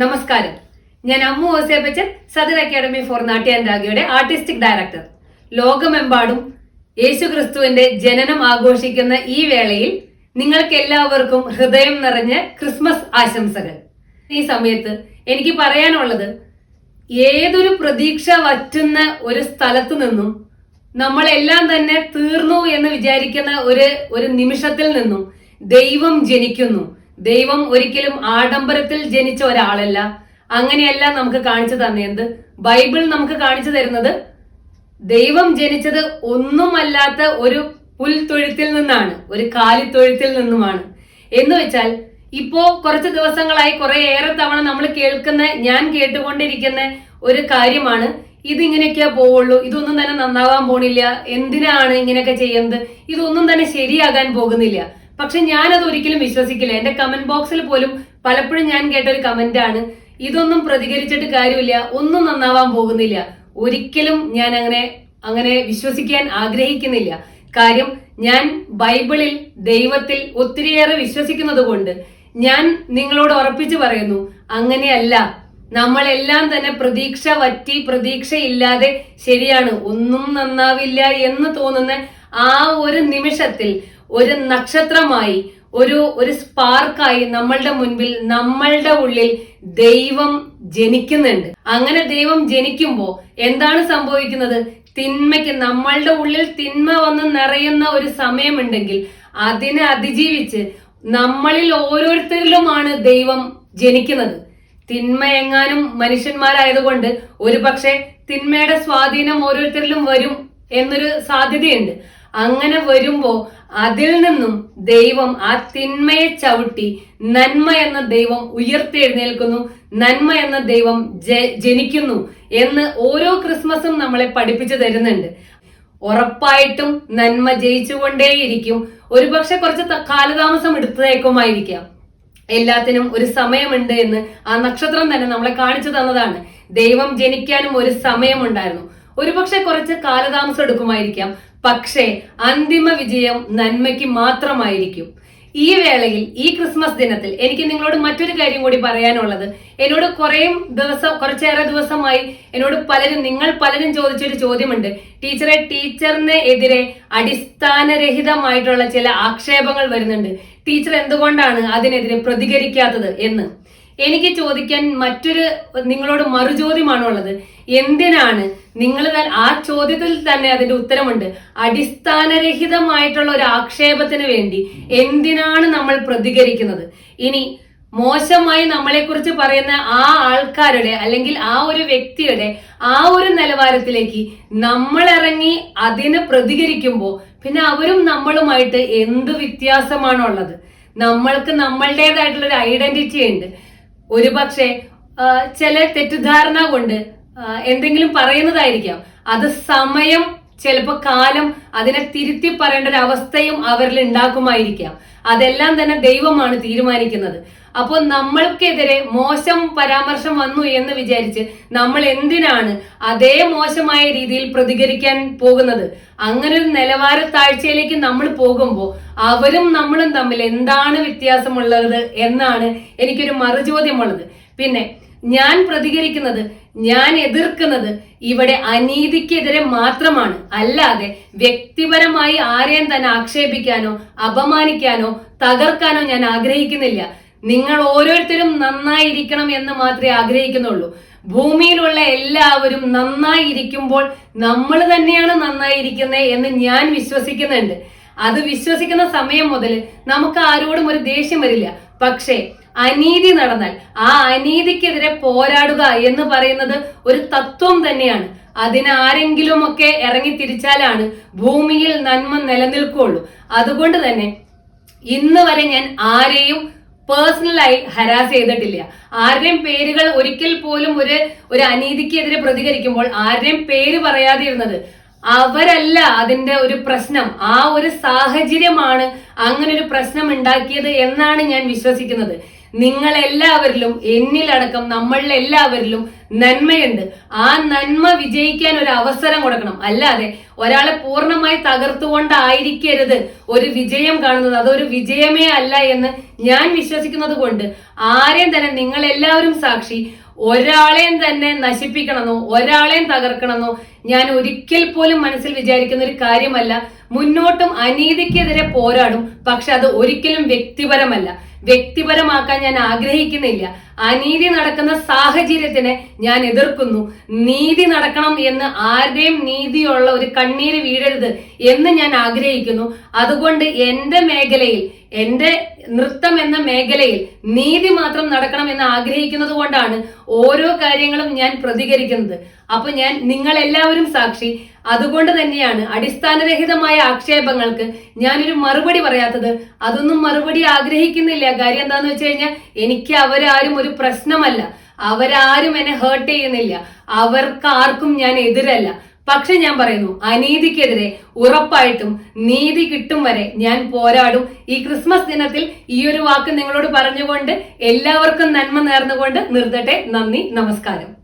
നമസ്കാരം. ഞാൻ Ammu Ouseppachan Sadar academy for Natya and രാഗയുടെ artistic director. ലോകമെമ്പാടും യേശു ക്രിസ്തുവിന്റെ ജനനം ആഘോഷിക്കുന്ന ഈ വേളയിൽ നിങ്ങൾക്ക് എല്ലാവർക്കും ഹൃദയം നിറഞ്ഞ ക്രിസ്മസ് ആശംസകൾ. ഈ സമയത്ത് എനിക്ക് പറയാനുള്ളത് ഏതൊരു പ്രതീക്ഷ വറ്റുന്ന ഒരു സ്ഥലത്തു നിന്നും നമ്മളെല്ലാം തന്നെ തീർന്നു എന്ന് വിചാരിക്കുന്ന ഒരു ഒരു നിമിഷത്തിൽ നിന്നും ദൈവം ജനിക്കുന്നു. ദൈവം ഒരിക്കലും ആഡംബരത്തിൽ ജനിച്ച ഒരാളല്ല. അങ്ങനെയല്ല നമുക്ക് കാണിച്ചു തന്നെന്ത് ബൈബിൾ നമുക്ക് കാണിച്ചു തരുന്നത് ദൈവം ജനിച്ചത് ഒന്നുമല്ലാത്ത ഒരു പുൽത്തൊഴുത്തിൽ നിന്നാണ് ഒരു കാലിത്തൊഴുത്തിൽ നിന്നുമാണ്. എന്ന് വെച്ചാൽ ഇപ്പോ കുറച്ച് ദിവസങ്ങളായി കുറെ ഏറെ തവണ നമ്മൾ കേൾക്കുന്ന ഞാൻ കേട്ടുകൊണ്ടിരിക്കുന്ന ഒരു കാര്യമാണ് ഇതിങ്ങനെയൊക്കെയാ പോവുള്ളൂ. ഇതൊന്നും തന്നെ നന്നാവാൻ പോണില്ല. എന്തിനാണ് ഇങ്ങനെയൊക്കെ ചെയ്യുന്നത്? ഇതൊന്നും തന്നെ ശരിയാകാൻ പോകുന്നില്ല. പക്ഷെ ഞാനത് ഒരിക്കലും വിശ്വസിക്കില്ല. എന്റെ കമന്റ് ബോക്സിൽ പോലും പലപ്പോഴും ഞാൻ കേട്ട ഒരു കമന്റ് ആണ് ഇതൊന്നും പ്രതികരിച്ചിട്ട് കാര്യമില്ല ഒന്നും നന്നാവാൻ പോകുന്നില്ല. ഒരിക്കലും ഞാൻ അങ്ങനെ അങ്ങനെ വിശ്വസിക്കാൻ ആഗ്രഹിക്കുന്നില്ല. കാര്യം ഞാൻ ബൈബിളിൽ ദൈവത്തിൽ ഒത്തിരിയേറെ വിശ്വസിക്കുന്നത് കൊണ്ട് ഞാൻ നിങ്ങളോട് ഉറപ്പിച്ചു പറയുന്നു അങ്ങനെയല്ല. നമ്മളെല്ലാം തന്നെ പ്രതീക്ഷ വറ്റി പ്രതീക്ഷയില്ലാതെ ശരിയാണ്. ഒന്നും നന്നാവില്ല എന്ന് തോന്നുന്ന ആ ഒരു നിമിഷത്തിൽ ഒരു നക്ഷത്രമായി ഒരു ഒരു സ്പാർക്കായി നമ്മളുടെ മുൻപിൽ നമ്മളുടെ ഉള്ളിൽ ദൈവം ജനിക്കുന്നുണ്ട്. അങ്ങനെ ദൈവം ജനിക്കുമ്പോൾ എന്താണ് സംഭവിക്കുന്നത്? തിന്മയ്ക്ക് നമ്മളുടെ ഉള്ളിൽ തിന്മ വന്ന് നിറയുന്ന ഒരു സമയമുണ്ടെങ്കിൽ അതിനെ അതിജീവിച്ച് നമ്മളിൽ ഓരോരുത്തരിലുമാണ് ദൈവം ജനിക്കുന്നത്. തിന്മ എങ്ങാനും മനുഷ്യന്മാരായതുകൊണ്ട് ഒരു പക്ഷെ തിന്മയുടെ സ്വാധീനം ഓരോരുത്തരിലും വരും എന്നൊരു സാധ്യതയുണ്ട്. അങ്ങനെ വരുമ്പോൾ അതിൽ നിന്നും ദൈവം ആ തിന്മയെ ചവിട്ടി നന്മ എന്ന ദൈവം ഉയർത്തെഴുന്നേൽക്കുന്നു നന്മ എന്ന ദൈവം ജനിക്കുന്നു എന്ന് ഓരോ ക്രിസ്മസും നമ്മളെ പഠിപ്പിച്ചു തരുന്നുണ്ട്. ഉറപ്പായിട്ടും നന്മ ജയിച്ചുകൊണ്ടേയിരിക്കും. ഒരുപക്ഷെ കുറച്ച് കാലതാമസം എടുത്തേക്കുമായിരിക്കാം എല്ലാത്തിനും ഒരു സമയമുണ്ട് എന്ന് ആ നക്ഷത്രം തന്നെ നമ്മളെ കാണിച്ചു തന്നതാണ്. ദൈവം ജനിക്കാനും ഒരു സമയമുണ്ടായിരുന്നു. ഒരുപക്ഷെ കുറച്ച് കാലതാമസം എടുക്കുമായിരിക്കാം. പക്ഷേ അന്തിമ വിജയം നന്മയ്ക്ക് മാത്രമായിരിക്കും. ഈ വേളയിൽ ഈ ക്രിസ്മസ് ദിനത്തിൽ എനിക്ക് നിങ്ങളോട് മറ്റൊരു കാര്യം കൂടി പറയാനുള്ളത്. എന്നോട് കുറേ ദിവസം കുറച്ചേറെ ദിവസമായി എന്നോട് പലരും നിങ്ങൾ പലരും ചോദിച്ചൊരു ചോദ്യമുണ്ട്. ടീച്ചറെ ടീച്ചറിന് എതിരെ അടിസ്ഥാനരഹിതമായിട്ടുള്ള ചില ആക്ഷേപങ്ങൾ വരുന്നുണ്ട്. ടീച്ചർ എന്തുകൊണ്ടാണ് അതിനെതിരെ പ്രതികരിക്കാത്തത് എന്ന്? എനിക്ക് ചോദിക്കാൻ മറ്റൊരു നിങ്ങളോട് മറുചോദ്യമാണുള്ളത്. എന്തിനാണ് നിങ്ങൾ ആ ചോദ്യത്തിൽ തന്നെ അതിന്റെ ഉത്തരമുണ്ട്. അടിസ്ഥാനരഹിതമായിട്ടുള്ള ഒരു ആക്ഷേപത്തിന് വേണ്ടി എന്തിനാണ് നമ്മൾ പ്രതികരിക്കുന്നത്? ഇനി മോശമായി നമ്മളെക്കുറിച്ച് പറയുന്ന ആ ആൾക്കാരുടെ അല്ലെങ്കിൽ ആ ഒരു വ്യക്തിയുടെ ആ ഒരു നിലവാരത്തിലേക്ക് നമ്മൾ ഇറങ്ങി അതിന് പ്രതികരിക്കുമ്പോൾ പിന്നെ അവരും നമ്മളുമായിട്ട് എന്ത് വ്യത്യാസമാണുള്ളത്? നമ്മൾക്ക് നമ്മളുടേതായിട്ടുള്ള ഒരു ഐഡന്റിറ്റി ഉണ്ട്. ഒരുപക്ഷെ പക്ഷേ ചില തെറ്റിദ്ധാരണ കൊണ്ട് എന്തെങ്കിലും പറയുന്നതായിരിക്കാം. അത് സമയം ചിലപ്പോൾ കാലം അതിനെ തിരുത്തി പറയേണ്ട ഒരു അവസ്ഥയും അവരിൽ ഉണ്ടാക്കുമായിരിക്കാം അതെല്ലാം തന്നെ ദൈവമാണ് തീരുമാനിക്കുന്നത്. അപ്പോൾ നമ്മൾക്കെതിരെ മോശം പരാമർശം വന്നു എന്ന് വിചാരിച്ച് നമ്മൾ എന്തിനാണ് അതേ മോശമായ രീതിയിൽ പ്രതികരിക്കാൻ പോകുന്നത്? അങ്ങനെ ഒരു നിലവാര താഴ്ചയിലേക്ക് നമ്മൾ പോകുമ്പോൾ അവരും നമ്മളും തമ്മിൽ എന്താണ് വ്യത്യാസമുള്ളത് എന്നാണ് എനിക്കൊരു മറുചോദ്യമുള്ളത്. പിന്നെ ഞാൻ പ്രതികരിക്കുന്നത് ഞാൻ എതിർക്കുന്നത് ഇവിടെ അനീതിക്കെതിരെ മാത്രമാണ്. അല്ലാതെ വ്യക്തിപരമായി ആരെയും തന്നെ ആക്ഷേപിക്കാനോ അപമാനിക്കാനോ തകർക്കാനോ ഞാൻ ആഗ്രഹിക്കുന്നില്ല. നിങ്ങൾ ഓരോരുത്തരും നന്നായിരിക്കണം എന്ന് മാത്രമേ ആഗ്രഹിക്കുന്നുള്ളൂ. ഭൂമിയിലുള്ള എല്ലാവരും നന്നായി നന്നായിരിക്കുമ്പോൾ നമ്മൾ തന്നെയാണ് നന്നായിരിക്കുന്നത് എന്ന് ഞാൻ വിശ്വസിക്കുന്നുണ്ട്. അത് വിശ്വസിക്കുന്ന സമയം മുതൽ നമുക്ക് ആരോടും ഒരു ദേഷ്യം വരില്ല. പക്ഷേ അനീതി നടന്നാൽ ആ അനീതിക്കെതിരെ പോരാടുക എന്ന് പറയുന്നത് ഒരു തത്വം തന്നെയാണ്. അതിനാരെങ്കിലും ഒക്കെ ഇറങ്ങി തിരിച്ചാലാണ് ഭൂമിയിൽ നന്മ നിലനിൽക്കുള്ളൂ അതുകൊണ്ട് തന്നെ ഇന്ന് വരെ ഞാൻ ആരെയും പേഴ്സണലായി ഹരാസ് ചെയ്തിട്ടില്ല. ആരുടെയും പേരുകൾ ഒരിക്കൽ പോലും ഒരു ഒരു അനീതിക്കെതിരെ പ്രതികരിക്കുമ്പോൾ ആരുടെയും പേര് പറയാതെ ഇരുന്നത് അവരല്ല അതിന്റെ ഒരു പ്രശ്നം. ആ ഒരു സാഹചര്യമാണ് അങ്ങനെ ഒരു പ്രശ്നം ഉണ്ടാക്കിയത് എന്നാണ് ഞാൻ വിശ്വസിക്കുന്നത്. നിങ്ങൾ എല്ലാവരിലും എന്നിലടക്കം നമ്മളിൽ എല്ലാവരിലും നന്മയുണ്ട്. ആ നന്മ വിജയിക്കാൻ ഒരു അവസരം കൊടുക്കണം. അല്ലാതെ ഒരാളെ പൂർണമായി തകർത്തുകൊണ്ടായിരിക്കരുത് ഒരു വിജയം കാണുന്നത്. അതൊരു വിജയമേ അല്ല എന്ന് ഞാൻ വിശ്വസിക്കുന്നത് കൊണ്ട് ആരെയും തന്നെ നിങ്ങൾ എല്ലാവരും സാക്ഷി ഒരാളെയും തന്നെ നശിപ്പിക്കണമെന്നോ ഒരാളെയും തകർക്കണമെന്നോ ഞാൻ ഒരിക്കൽ പോലും മനസ്സിൽ വിചാരിക്കുന്ന ഒരു കാര്യമല്ല. മുന്നോട്ടും അനീതിക്കെതിരെ പോരാടും. പക്ഷെ അത് ഒരിക്കലും വ്യക്തിപരമല്ല. വ്യക്തിപരമാക്കാൻ ഞാൻ ആഗ്രഹിക്കുന്നില്ല. അനീതി നടക്കുന്ന സാഹചര്യത്തിനെ ഞാൻ എതിർക്കുന്നു. നീതി നടക്കണം എന്ന് ആരുടെയും നീതിയുള്ള ഒരു കണ്ണീര് വീഴരുത് എന്ന് ഞാൻ ആഗ്രഹിക്കുന്നു. അതുകൊണ്ട് എന്റെ മേഖലയിൽ എന്റെ നൃത്തം എന്ന മേഖലയിൽ നീതി മാത്രം നടക്കണം എന്ന് ആഗ്രഹിക്കുന്നത് കൊണ്ടാണ് ഓരോ കാര്യങ്ങളും ഞാൻ പ്രതികരിക്കുന്നത്. അപ്പൊ ഞാൻ നിങ്ങൾ എല്ലാവരും സാക്ഷി. അതുകൊണ്ട് തന്നെയാണ് അടിസ്ഥാനരഹിതമായ ആക്ഷേപങ്ങൾക്ക് ഞാനൊരു മറുപടി പറയാത്തത്. അതൊന്നും മറുപടി ആഗ്രഹിക്കുന്നില്ല. കാര്യം എന്താന്ന് വെച്ച് കഴിഞ്ഞാൽ എനിക്ക് അവരാരും ഒരു പ്രശ്നമല്ല. അവരാരും എന്നെ ഹേർട്ട് ചെയ്യുന്നില്ല. അവർക്ക് ആർക്കും ഞാൻ എതിരല്ല. പക്ഷെ ഞാൻ പറയുന്നു അനീതിക്കെതിരെ ഉറപ്പായിട്ടും നീതി കിട്ടും വരെ ഞാൻ പോരാടും. ഈ ക്രിസ്മസ് ദിനത്തിൽ ഈ ഒരു വാക്ക് നിങ്ങളോട് പറഞ്ഞുകൊണ്ട് എല്ലാവർക്കും നന്മ നേർന്നുകൊണ്ട് നിർത്തട്ടെ. നന്ദി നമസ്കാരം.